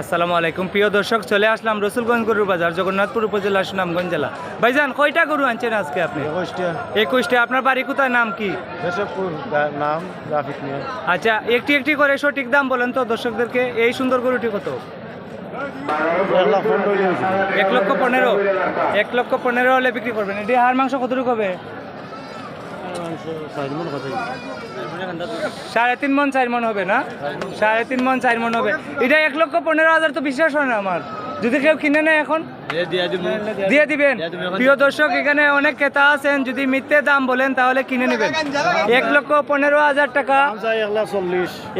আসসালামু আলাইকুম। প্রিয় দর্শক চলে আসলাম রসুলগঞ্জ গরুর বাজার জগন্নাথপুর উপজেলা সুনামগঞ্জ জেলা। ভাইজান কয়টা গরু আনছেন আজকে আপনি? একুশটা। আপনার বাড়ি কোথায়? নাম কি? নাম আচ্ছা একটি একটি করে সঠিক দাম বলেন তো দর্শকদেরকে। এই সুন্দর গরুটি কত? এক লক্ষ পনেরো। এক লক্ষ পনেরো হলে বিক্রি করবেন। এটি হাড় মাংস কতটুকু হবে? সাড়ে তিন মন চার মন হবে না? সাড়ে তিন মন চার মন হবে। এটা এক লক্ষ পনেরো হাজার তো বিশ্বাস হয় না আমার। যদি কেউ কিনে নেয় এখন? দিয়ে দিবেন। প্রিয় দর্শক এখানে অনেক ক্রেতা আছেন। যদি মিথ্যে দাম বলেন তাহলে কিনে নেবেন। এক লক্ষ পনেরো হাজার টাকা।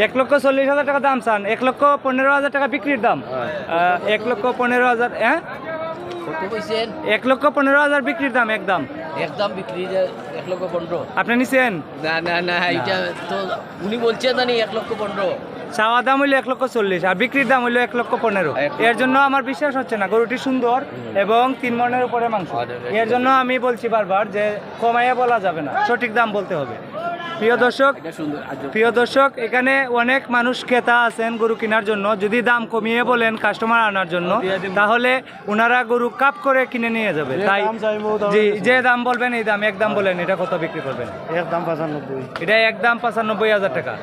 এক লক্ষ চল্লিশ হাজার টাকা দাম চান। এক লক্ষ পনেরো হাজার টাকা বিক্রির দাম। এক লক্ষ পনেরো হাজার হ্যাঁ? এক লক্ষ পনেরো হাজার বিক্রির দাম একদম। একদম বিক্রি এক লক্ষ পনেরো। আপনি নিছেন? না না না এটা তো উনি বলছেন না এক লক্ষ পনেরো। চাওয়া দাম হইল এক লক্ষ চল্লিশ আর বিক্রির দাম হইল এক লক্ষ পনেরো। এর জন্য আমার বিশ্বাস হচ্ছে না গরুটি সুন্দর এবং তিন মনের উপরে মাংস। এর জন্য আমি বলছি বারবার যে কমাইয়া বলা যাবে না সঠিক দাম বলতে হবে। প্রিয় দর্শক এটা সুন্দর আজব। প্রিয় দর্শক এখানে অনেক মানুষ ক্রেতা আছেন গরু কেনার জন্য। যদি দাম কমিয়ে বলেন কাস্টমার আনার জন্য তাহলে ওনারা গরু কাপ করে কিনে নিয়ে যাবে। তাই দাম দাম জি যে দাম বলবেন এই দাম এক দাম বলেন এটা কত বিক্রি করবেন? এক দাম পঁচানব্বই। এটা একদম পঁচানব্বই হাজার টাকা।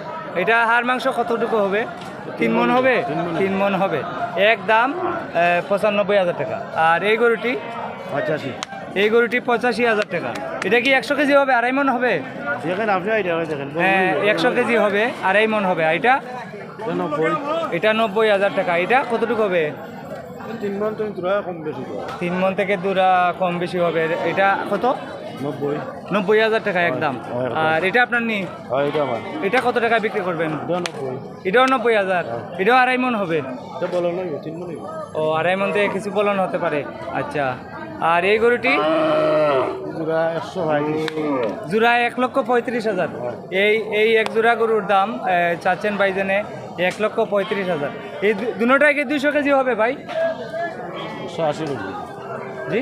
এটা হাড় মাংস কতটুকু হবে? তিন মন হবে? তিন মন। হবে। এক দাম পঁচানব্বই হাজার টাকা। আর এই গরুটি? পঁচাশি। এই গরুটি পঁচাশি হাজার টাকা। এটা কি একশো কেজি হবে আড়াই মন হবে? দেখেন আপনি আইডিয়া দেখেন। হ্যাঁ একশো কেজি হবে আড়াই মন হবে এটা? নব্বই। এটা নব্বই হাজার টাকা। এটা কতটুকু হবে? তিন মান তুমি তোরা কম বেশি তিন মন থেকে দুরা কম বেশি হবে। এটা কত? নব্বই। নব্বই হাজার টাকা একদম। আর এটা আপনার নি? এটা কত টাকা বিক্রি করবেন? এটাও নব্বই। হাজার। এটাও আড়াই মন হবে? ও আড়াই মন থেকে কিছু বলন হতে পারে। আচ্ছা। আর এই গরুটি? জোড়া এক লক্ষ পঁয়ত্রিশ হাজার। এই এই এক জোড়া গরুর দাম চাচ্ছেন ভাইজানে এক লক্ষ পঁয়ত্রিশ হাজার। এই দু- দুটোটাই কি দুইশো কেজি হবে ভাই? একশো আশি কেজি। জি?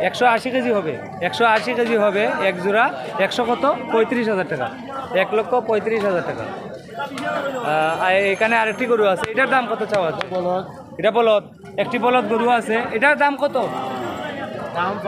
একশো আশি কেজি। হবে। একশো আশি কেজি হবে এক জোড়া একশো কত? পঁয়ত্রিশ হাজার টাকা। এক লক্ষ পঁয়ত্রিশ হাজার টাকা। এখানে আরেকটি গরু আছে। এটার দাম কত চাওয়া আছে? এটা বলদ একটি বলদ গরু আছে এটার দাম কত? দাম